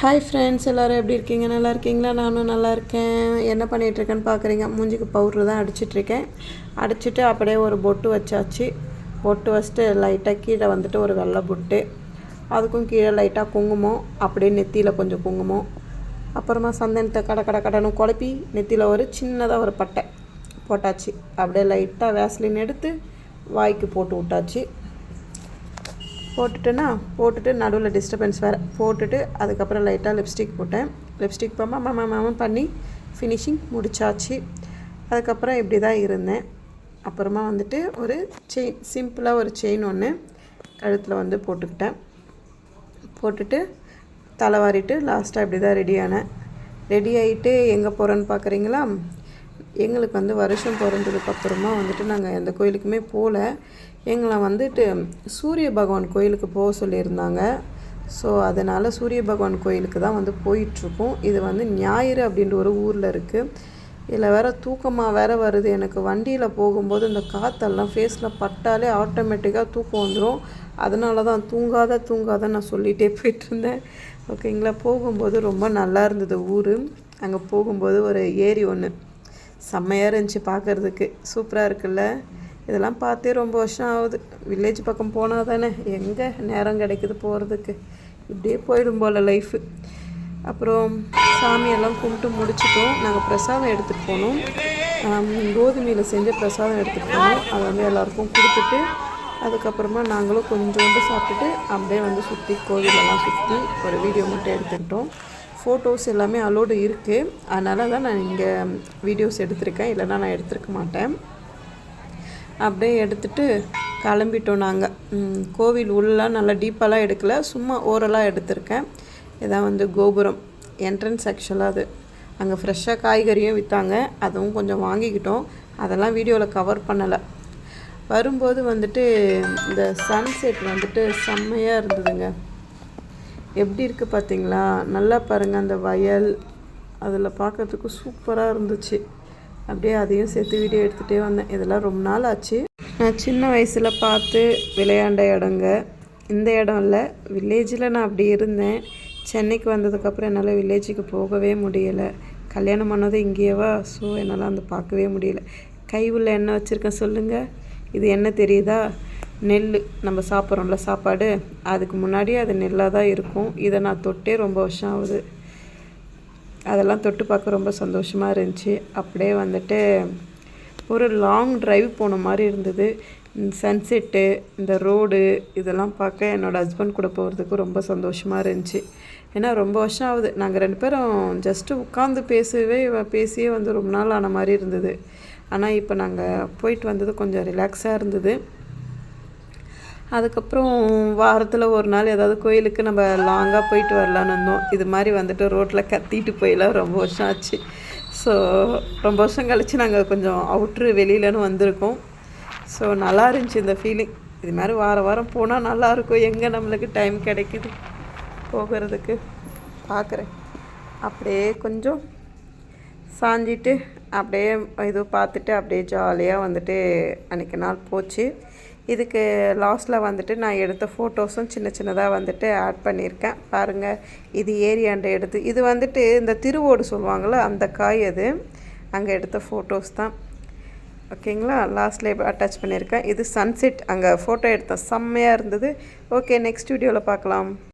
Hi friends எல்லோரும் எப்படி இருக்கீங்க? நல்லா இருக்கீங்களா? நானும் நல்லா இருக்கேன். என்ன பண்ணிகிட்ருக்கேன்னு பார்க்குறீங்க மூஞ்சிக்கு பவுட்ரு தான் அடிச்சிட்ருக்கேன் அடிச்சுட்டு அப்படியே ஒரு பொட்டு வச்சாச்சு. பொட்டு வச்சுட்டு லைட்டாக கீழே வந்துட்டு ஒரு வெள்ளை பொட்டு. அதுக்கும் கீழே லைட்டாக குங்குமம். அப்படியே நெத்தியில் கொஞ்சம் குங்குமம். அப்புறமா சந்தனத்தை கடை கடை கடனும் குழப்பி நெத்தியில் ஒரு சின்னதாக ஒரு பட்டை போட்டாச்சு. அப்படியே லைட்டாக வேஸ்லின் எடுத்து வாய்க்கு போட்டு விட்டாச்சு. போட்டுட்டேன்னா போட்டுட்டு நடுவில் டிஸ்டர்பன்ஸ் வேறு போட்டுட்டு அதுக்கப்புறம் லைட்டாக லிப்ஸ்டிக் போட்டேன். லிப்ஸ்டிக் போமா மாமா மாமா பண்ணி ஃபினிஷிங் முடிச்சாச்சு. அதுக்கப்புறம் இப்படி தான் இருந்தேன். அப்புறமா வந்துட்டு ஒரு செயின் சிம்பிளாக ஒரு செயின் ஒன்று கழுத்தில் வந்து போட்டுக்கிட்டேன். போட்டுட்டு தலைவாரிட்டு லாஸ்ட்டாக இப்படி தான் ரெடி ஆனேன். ரெடி ஆகிட்டு எங்கே போகிறேன்னு பார்க்குறீங்களா எங்களுக்கு வந்து வருஷம் பிறந்ததுக்கு அப்புறமா வந்துட்டு நாங்கள் எந்த கோயிலுக்குமே போகல எங்களை வந்துட்டு சூரிய பகவான் கோயிலுக்கு போக சொல்லியிருந்தாங்க. ஸோ அதனால் சூரிய பகவான் கோயிலுக்கு தான் வந்து போயிட்டுருக்கோம். இது வந்து ஞாயிறு அப்படின்ற ஒரு ஊரில் இருக்குது இதில் வேறு தூக்கமாக வேறு வருது. எனக்கு வண்டியில் போகும்போது இந்த காற்றெல்லாம் ஃபேஸில் பட்டாலே ஆட்டோமேட்டிக்காக தூக்கம் வந்துடும் அதனால தான் தூங்காத தூங்காத நான் சொல்லிகிட்டே போயிட்டுருந்தேன். ஓகேங்களா போகும்போது ரொம்ப நல்லா இருந்தது ஊர். அங்கே போகும்போது ஒரு ஏரி ஒன்று செம்மையாக இருந்துச்சு பார்க்குறதுக்கு. சூப்பராக இருக்குல்ல? இதெல்லாம் பார்த்தே ரொம்ப வருஷம் ஆகுது. வில்லேஜ் பக்கம் போனால் தானே? எங்கே நேரம் கிடைக்குது போகிறதுக்கு இப்படியே போயிடும் போல் லைஃபு அப்புறம் சாமியெல்லாம் கும்பிட்டு முடிச்சிட்டோம். நாங்கள் பிரசாதம் எடுத்துகிட்டு போனோம். கோதுமையில் செஞ்ச பிரசாதம் எடுத்துகிட்டு போனோம். அதை வந்து எல்லாருக்கும் கொடுத்துட்டு அதுக்கப்புறமா நாங்களும் கொஞ்சோண்டு சாப்பிட்டுட்டு அப்படியே வந்து சுற்றி கோவிலெல்லாம் சுற்றி ஒரு வீடியோ மட்டும் எடுத்துக்கிட்டோம். ஃபோட்டோஸ் எல்லாமே அலோடு இருக்குது அதனால தான் நான் இங்கே வீடியோஸ் எடுத்திருக்கேன். இல்லைனா நான் எடுத்துருக்க மாட்டேன். அப்படியே எடுத்துகிட்டு கிளம்பிட்டோம் நாங்கள் கோவில் உள்ளலாம் நல்லா டீப்பாலாம் எடுக்கலை. சும்மா ஓரலாக எடுத்திருக்கேன். இதான் வந்து கோபுரம். என்ட்ரன்ஸ் ஆக்சுவலாக அது. அங்கே ஃப்ரெஷ்ஷாக காய்கறியும் விற்றாங்க அதுவும் கொஞ்சம் வாங்கிக்கிட்டோம். அதெல்லாம் வீடியோவில் கவர் பண்ணலை. வரும்போது வந்துட்டு இந்த சன்செட் வந்துட்டு செம்மையாக இருந்ததுங்க. எப்படி இருக்குது பார்த்தீங்களா? நல்லா பாருங்கள் அந்த வயல். அதில் பார்க்குறதுக்கு சூப்பராக இருந்துச்சு. அப்படியே அதையும் சேர்த்து வீடியோ எடுத்துகிட்டே வந்தேன். இதெல்லாம் ரொம்ப நாள் ஆச்சு. நான் சின்ன வயசில் பார்த்து விளையாண்ட இடங்க. இந்த இடம் இல்லை. வில்லேஜில் நான் அப்படி இருந்தேன். சென்னைக்கு வந்ததுக்கப்புறம் என்னால் வில்லேஜுக்கு போகவே முடியலை. கல்யாணம் பண்ணது இங்கேயேவா? ஸோ என்னால் அந்த பார்க்கவே முடியல. கை உள்ள எண்ணெய் வச்சுருக்கேன். சொல்லுங்கள் இது என்ன தெரியுதா? நெல் நம்ம சாப்பிட்றோம்ல சாப்பாடு அதுக்கு முன்னாடி அது நெல்லாக தான் இருக்கும். இதை நான் தொட்டே ரொம்ப வருஷம் ஆகுது. அதெல்லாம் தொட்டு பார்க்க ரொம்ப சந்தோஷமாக இருந்துச்சு. அப்படியே வந்துட்டு ஒரு லாங் ட்ரைவ் போன மாதிரி இருந்தது. சன்செட்டு இந்த ரோடு இதெல்லாம் பார்க்க என்னோடய ஹஸ்பண்ட் கூட போகிறதுக்கு ரொம்ப சந்தோஷமாக இருந்துச்சு. ஏன்னா ரொம்ப வருஷம் ஆகுது. நாங்கள் ரெண்டு பேரும் ஜஸ்ட்டு உட்காந்து பேசவே பேசியே வந்து ரொம்ப நாள் ஆன மாதிரி இருந்தது. ஆனால் இப்போ நாங்கள் போயிட்டு வந்தது கொஞ்சம் ரிலாக்ஸாக இருந்தது. அதுக்கப்புறம் வாரத்தில் ஒரு நாள் ஏதாவது கோயிலுக்கு நம்ம லாங்காக போயிட்டு வரலான்னு இருந்தோம் இது மாதிரி வந்துட்டு ரோட்டில் கத்திட்டு போயெல்லாம் ரொம்ப வருஷம் ஆச்சு. ஸோ ரொம்ப வருஷம் கழித்து நாங்கள் கொஞ்சம் அவுட்ரு வெளியிலன்னு வந்திருக்கோம். ஸோ நல்லா இருந்துச்சு இந்த ஃபீலிங் இது மாதிரி வாரம் வாரம் போனால் நல்லாயிருக்கும் எங்கே நம்மளுக்கு டைம் கிடைக்குது போகிறதுக்கு? பார்க்குறேன் அப்படியே கொஞ்சம் சாஞ்சிட்டு அப்படியே இது பார்த்துட்டு அப்படியே ஜாலியாக வந்துட்டு அன்றைக்கி நாள் போச்சு. இதுக்கு லாஸ்ட்டில் வந்துட்டு நான் எடுத்த ஃபோட்டோஸும் சின்ன சின்னதாக வந்துட்டு ஆட் பண்ணியிருக்கேன். பாருங்கள் இது ஏரியாண்ட எடுத்து இது வந்துட்டு இந்த திருவோடு சொல்லுவாங்கள்ல அந்த காய் அது. அங்கே எடுத்த ஃபோட்டோஸ் தான். ஓகேங்களா லாஸ்ட்லேயே அட்டாச் பண்ணியிருக்கேன். இது சன்செட் அங்கே ஃபோட்டோ எடுத்தேன். செம்மையாக இருந்தது. ஓகே நெக்ஸ்ட் வீடியோவில் பார்க்கலாம்.